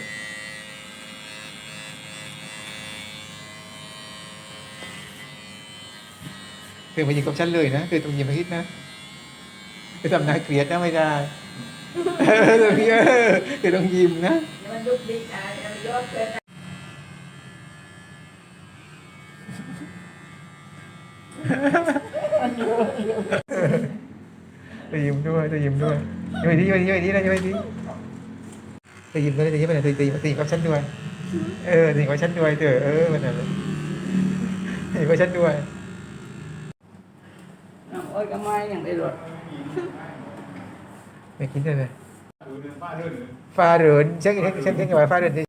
อคือมายิงกับฉันเลยนะคือต้องยิงมาคิดนะคือทำนายเกลียดนะไม่ได้เออตรงนี้เออคือต้องยิ้มนะมันดุกดิกอะมันยอดเกินจะยิ้มด้วยจะยิ้มด้วยยังไงดียังไงดียังไงดีนะยังไงดี จะยิ้มด้วยจะยิ้มไปไหนจะยิ้มจะยิ้มกับฉันด้วย เออจะยิ้มกับฉันด้วยเถอะเออมันอะไรยิ้มกับฉันด้วยน้องโอ้ยก็ไม่อย่างได้หรอกไม่กินได้ไหมฟ้าเดินฉันฉันฉันฉันกับฟ้าเดิน